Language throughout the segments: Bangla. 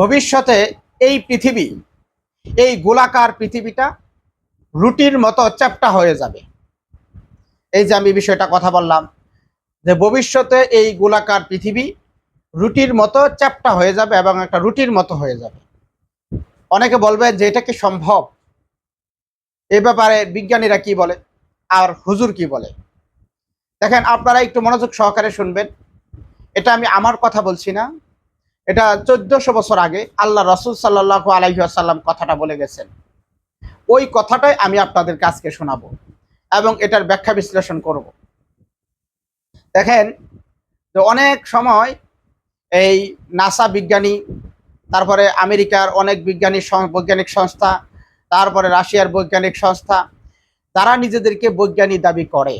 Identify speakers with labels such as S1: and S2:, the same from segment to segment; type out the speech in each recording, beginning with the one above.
S1: ভবিষ্যতে এই পৃথিবী, এই গোলাকার পৃথিবীটা রুটির মতো চ্যাপ্টা হয়ে যাবে। এই যে আমি বিষয়টা কথা বললাম, যে ভবিষ্যতে এই গোলাকার পৃথিবী রুটির মতো চ্যাপ্টা হয়ে যাবে এবং একটা রুটির মতো হয়ে যাবে। অনেকে বলবে যে এটা কি সম্ভব? এ ব্যাপারে বিজ্ঞানীরা কি বলে? আর হুজুর কি বলে? দেখেন, আপনারা একটু মনোযোগ সহকারে শুনবেন। এটা আমি আমার কথা বলছি না। এটা চোদ্দশো বছর আগে আল্লাহ রসুল সাল্লাহ আলহিহাসাল্লাম কথাটা বলে গেছেন। ওই কথাটাই আমি আপনাদের কাছকে শোনাবো এবং এটার ব্যাখ্যা বিশ্লেষণ করব। দেখেন যে অনেক সময় এই নাসা বিজ্ঞানী, তারপরে আমেরিকার অনেক বিজ্ঞানী বৈজ্ঞানিক সংস্থা, তারপরে রাশিয়ার বৈজ্ঞানিক সংস্থা, তারা নিজেদেরকে বৈজ্ঞানিক দাবি করে।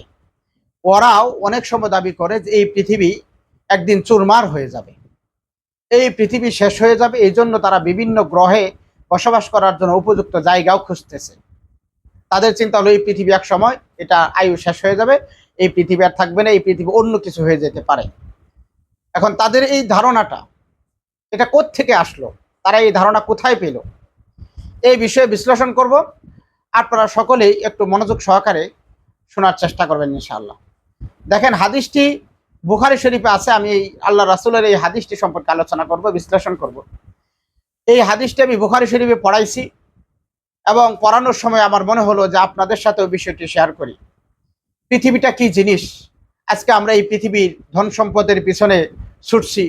S1: ওরাও অনেক সময় দাবি করে যে এই পৃথিবী একদিন চুরমার হয়ে যাবে। এই পৃথিবী শেষ হয়ে যাবে, এই জন্য তারা বিভিন্ন গ্রহে বসবাস করার জন্য উপযুক্ত জায়গাও খুঁজতেছে। তাদের চিন্তা হলো, এই পৃথিবী এক সময়, এটা আয়ু শেষ হয়ে যাবে, এই পৃথিবী আর থাকবে না, এই পৃথিবী অন্য কিছু হয়ে যেতে পারে। এখন তাদের এই ধারণাটা, এটা থেকে আসলো? তারা এই ধারণা কোথায় পেল? এই বিষয়ে বিশ্লেষণ করব। আপনারা সকলেই একটু মনোযোগ সহকারে শোনার চেষ্টা করবেন, ইনশাআল্লাহ। দেখেন, হাদিসটি বুখারি শরীফে আছে, আমি এই আল্লাহ রাসুলের এই হাদিসটি সম্পর্কে আলোচনা করব, বিশ্লেষণ করব। এই হাদিসটি আমি বুখারি শরীফে পড়াইছি এবং পড়ানোর সময় আমার মনে হলো যে আপনাদের সাথেও বিষয়টি শেয়ার করি। পৃথিবীটা কি জিনিস? আজকে আমরা এই পৃথিবীর ধন সম্পদের পিছনে ছুটছি,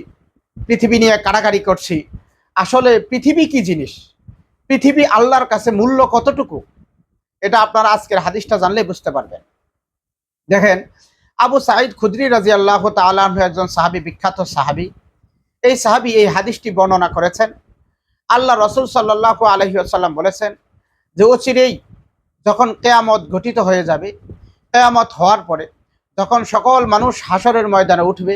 S1: পৃথিবী নিয়ে কাড়াকাড়ি করছি। আসলে পৃথিবী কি জিনিস? পৃথিবী আল্লাহর কাছে মূল্য কতটুকু? এটা আপনারা আজকের হাদিসটা জানলে বুঝতে পারবেন। দেখেন আবু সাঈদ খুদ্রি রাজি আল্লাহ তালাহ একজন সাহাবি, বিখ্যাত সাহাবি। এই সাহাবি এই হাদিসটি বর্ণনা করেছেন। আল্লাহ রসুল সাল্লাহ আলহি আসাল্লাম বলেছেন যে অচিরেই যখন কেয়ামত ঘটিত হয়ে যাবে, কেয়ামত হওয়ার পরে যখন সকল মানুষ হাসরের ময়দানে উঠবে,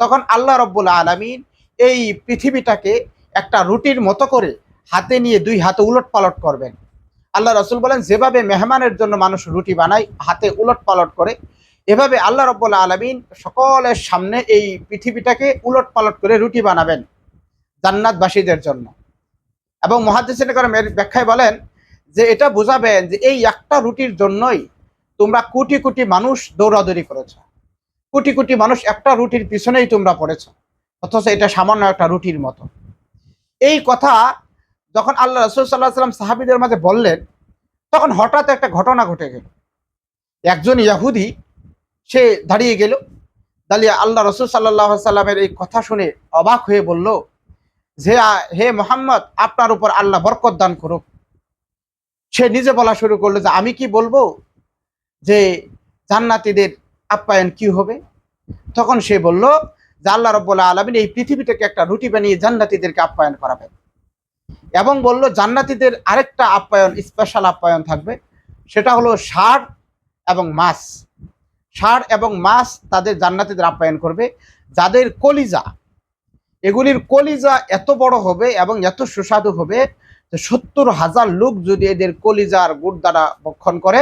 S1: তখন আল্লাহ রব্বুল আলমিন এই পৃথিবীটাকে একটা রুটির মতো করে হাতে নিয়ে দুই হাতে উলট পালট করবেন। আল্লাহ রসুল বলেন, যেভাবে মেহমানের জন্য মানুষ রুটি বানায়, হাতে উলট পালট করে এভাবে আল্লাহ রব্বুল্লা আলমিন সকলের সামনে এই পৃথিবীটাকে উলট পালট করে রুটি বানাবেন জান্নাতবাসীদের জন্য। এবং মহাদিসিন এর ব্যাখ্যায় বলেন যে এটা বোঝাবেন যে এই একটা রুটির জন্যই তোমরা কোটি কোটি মানুষ দৌড়াদৌড়ি করেছ। কোটি কোটি মানুষ একটা রুটির পিছনেই তোমরা পড়েছ। অথচ এটা সামান্য একটা রুটির মতো। এই কথা যখন আল্লাহ রসুল সাল্লাহ সাল্লাম সাহাবিদের মাঝে বললেন, তখন হঠাৎ একটা ঘটনা ঘটে গেল। একজন ইয়াহুদি সে দাঁড়িয়ে গেল। দাঁড়িয়ে আল্লাহ রসুল সাল্লাহ সাল্লামের এই কথা শুনে অবাক হয়ে বলল, যে, হে মোহাম্মদ, আপনার উপর আল্লাহ বরকত দান করুক। সে নিজে বলা শুরু করল যে, আমি কি বলব যে, জান্নাতীদের আপ্যায়ন কি হবে? তখন সে বলল যে, আল্লাহ রব্বুল্লাহ আলমিন এই পৃথিবীটাকে একটা রুটি বানিয়ে জান্নাতীদেরকে আপ্যায়ন করাবেন। এবং বলল, জান্নাতীদের আরেকটা আপ্যায়ন স্পেশাল আপ্যায়ন থাকবে, সেটা হলো ষাঁড় এবং মাছ। ষাঁড় এবং মাছ তাদের জান্নাতীদের আপ্যায়ন করবে। যাদের কলিজা, এগুলির কলিজা এত বড় হবে এবং এত সুস্বাদু হবে যে সত্তর হাজার লোক যদি এদের কলিজার গুড় দ্বারা বক্ষণ করে,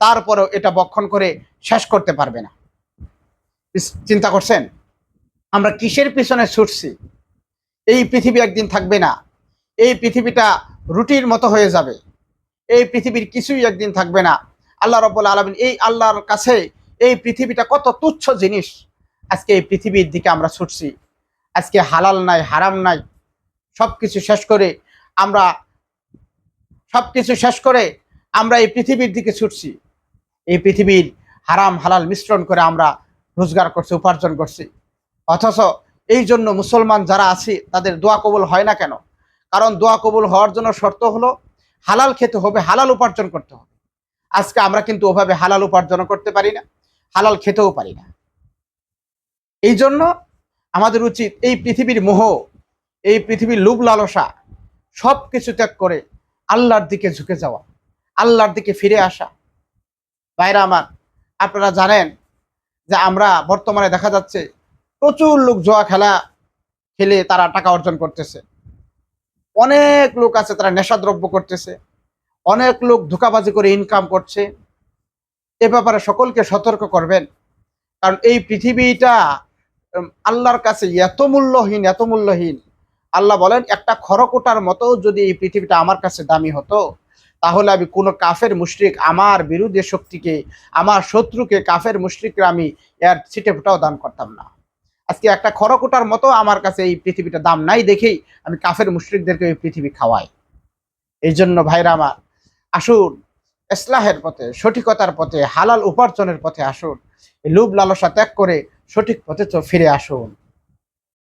S1: তারপরেও এটা বক্ষণ করে শেষ করতে পারবে না। চিন্তা করছেন? আমরা কিসের পিছনে ছুটছি? এই পৃথিবী একদিন থাকবে না। এই পৃথিবীটা রুটির মতো হয়ে যাবে। এই পৃথিবীর কিছুই একদিন থাকবে না। আল্লাহ রব্বুল আলমিন এই আল্লাহর কাছে এই পৃথিবীটা কত তুচ্ছ জিনিস। আজকে এই পৃথিবীর দিকে আমরা ছুটছি। আজকে হালাল নাই, হারাম নাই সব কিছু শেষ করে আমরা সব কিছু শেষ করে আমরা এই পৃথিবীর দিকে ছুটছি। এই পৃথিবীর হারাম, হালাল মিশ্রণ করে আমরা রোজগার করছি, উপার্জন করছি। অথচ এই জন্য মুসলমান যারা আছি, তাদের দোয়া কবুল হয় না কেন? কারণ দোয়া কবুল হওয়ার জন্য শর্ত হলো, হালাল খেতে হবে, হালাল উপার্জন করতে হবে। আজকে আমরা কিন্তু ওভাবে হালাল উপার্জন করতে পারি না। হালাল খেতেও পারি না। এই জন্য আমাদের উচিত এই পৃথিবীর মোহ, এই পৃথিবীর লোভ লালসা সব কিছু ত্যাগ করে আল্লাহর দিকে ঝুঁকে যাওয়া, আল্লাহর দিকে ফিরে আসা। বাইরে আমার, আপনারা জানেন যে আমরা বর্তমানে দেখা যাচ্ছে প্রচুর লোক জোয়া খেলা খেলে তারা টাকা অর্জন করতেছে। অনেক লোক আছে তারা নেশাদ্রব্য করতেছে। অনেক লোক ধোকাবাজি করে ইনকাম করছে। এ ব্যাপারে সকলকে সতর্ক করবেন। কারণ এই পৃথিবীটা আল্লাহর কাছে এত মূল্যহীন এত মূল্যহীন। আল্লাহ বলেন, একটা খরকোটার মতো যদি এই পৃথিবীটা আমার কাছে দামি হতো, তাহলে আমি কোনো কাফের মুশরিক, আমার বিরুদ্ধে শক্তিকে, আমার শত্রুকে, কাফের মুশরিককে আমি এর ছিটে ফুটাও দান করতাম না। আজকে একটা খরকোটার মতো আমার কাছে এই পৃথিবীটা দাম নাই দেখেই আমি কাফের মুশরিকদেরকে এই পৃথিবী খাওয়াই। এই জন্য ভাইরা আমার, আসুন ইসলাহের পথে, সঠিকতার পথে, হালাল উপার্জনের পথে আসুন। লোভ লালসা ত্যাগ করে সঠিক পথে ফিরে আসুন।